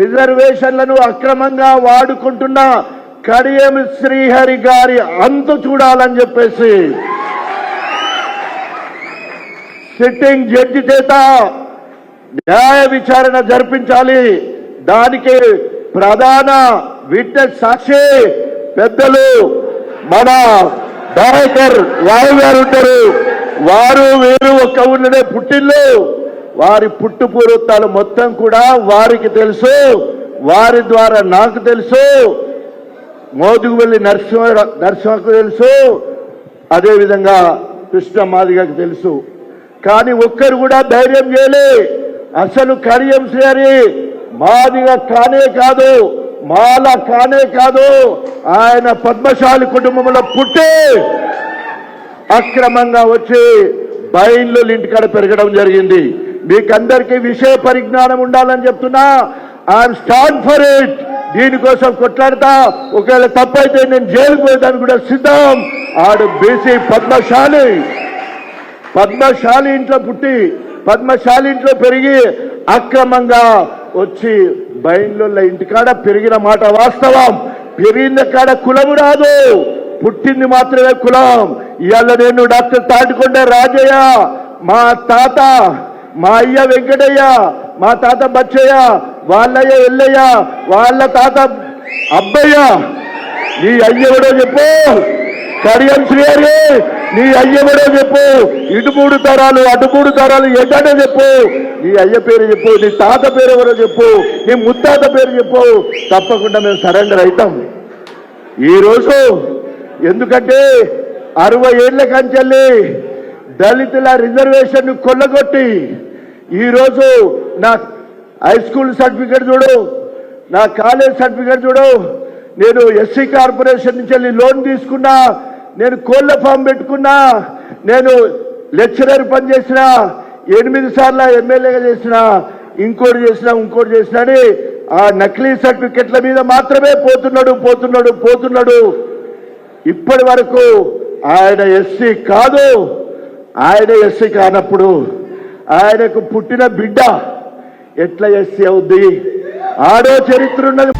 రిజర్వేషన్లను అక్రమంగా వాడుకుంటున్న కడియం శ్రీహరి గారి అంతు చూడాలని చెప్పేసి సిట్టింగ్ జడ్జి చేత న్యాయ విచారణ జరిపించాలి. దానికి ప్రధాన విట్నెస్ సాక్షి పెద్దలు మన డైరెక్టర్ వారు గారు ఉంటారు. వారు వీరు ఒక ఊళ్ళోనే పుట్టిల్లు. వారి పుట్టుపూర్వతాలు మొత్తం కూడా వారికి తెలుసు. వారి ద్వారా నాకు తెలుసు. మోదుగు వెళ్ళి నరసింహ నరసింహకు తెలుసు. అదేవిధంగా కృష్ణ మాదిగకు తెలుసు. కానీ ఒక్కరు కూడా ధైర్యం చేయలే. అసలు కడియం శ్రీ మాదిగా కానే కాదు మాల కానే కాదు. ఆయన పద్మశాలి కుటుంబంలో పుట్టి అక్రమంగా వచ్చి బయళ్ళు ఇంటికాడ పెరగడం జరిగింది. మీకందరికీ విషయ పరిజ్ఞానం ఉండాలని చెప్తున్నా. ఐఎమ్ స్టాండ్ ఫర్ ఇట్ దీనికోసం కొట్లాడతా. ఒకవేళ తప్పైతే నేను జైలుకు పోయేదానికి కూడా సిద్ధం. ఆడు బీసీ పద్మశాలి. పద్మశాలి ఇంట్లో పుట్టి పద్మశాలి ఇంట్లో పెరిగి అక్రమంగా వచ్చి బయలుల ఇంటికాడ పెరిగిన మాట వాస్తవం. పెరిగిన కాడ కులము రాదు. పుట్టింది మాత్రమే కులం. ఇవాళ నేను డాక్టర్ తాటికొండ రాజయ్య. మా తాత మా అయ్య వెంకటయ్య మా తాత బచ్చయ్య వాళ్ళయ్య ఎల్లయ్య వాళ్ళ తాత అబ్బయ్య. నీ అయ్యవడో చెప్పు. కడియం శ్రీహరి నీ అయ్యవడో చెప్పు. ఇటు మూడు తరాలు అటు మూడు తరాలు ఏంటంటే చెప్పు. నీ అయ్య పేరు చెప్పు నీ తాత పేరు ఎవరో చెప్పు నీ ముత్తాత పేరు చెప్పు. తప్పకుండా మేము సరెండర్ అవుతాం. ఈరోజు ఎందుకంటే అరవై ఏళ్ళ కంచెల్లి దళితుల రిజర్వేషన్ కొల్లగొట్టి ఈరోజు నా హై స్కూల్ సర్టిఫికేట్ చూడు నా కాలేజ్ సర్టిఫికేట్ చూడు. నేను ఎస్సీ కార్పొరేషన్ నుంచి వెళ్ళి లోన్ తీసుకున్నా నేను కోళ్ళ ఫామ్ పెట్టుకున్నా నేను లెక్చరర్ పనిచేసిన ఎనిమిది సార్లు ఎమ్మెల్యేగా చేసిన ఇంకోటి చేసిన ఇంకోటి చేసిన అని ఆ నకిలీ సర్టిఫికెట్ల మీద మాత్రమే పోతున్నాడు పోతున్నాడు పోతున్నాడు. ఇప్పటి వరకు ఆయన ఎస్సీ కాదు ఆయన ఎస్సీ కానప్పుడు ఆయనకు పుట్టిన బిడ్డ ఎట్లా ఎస్సీ అవుద్ది ఆడో చరిత్ర ఉన్నది.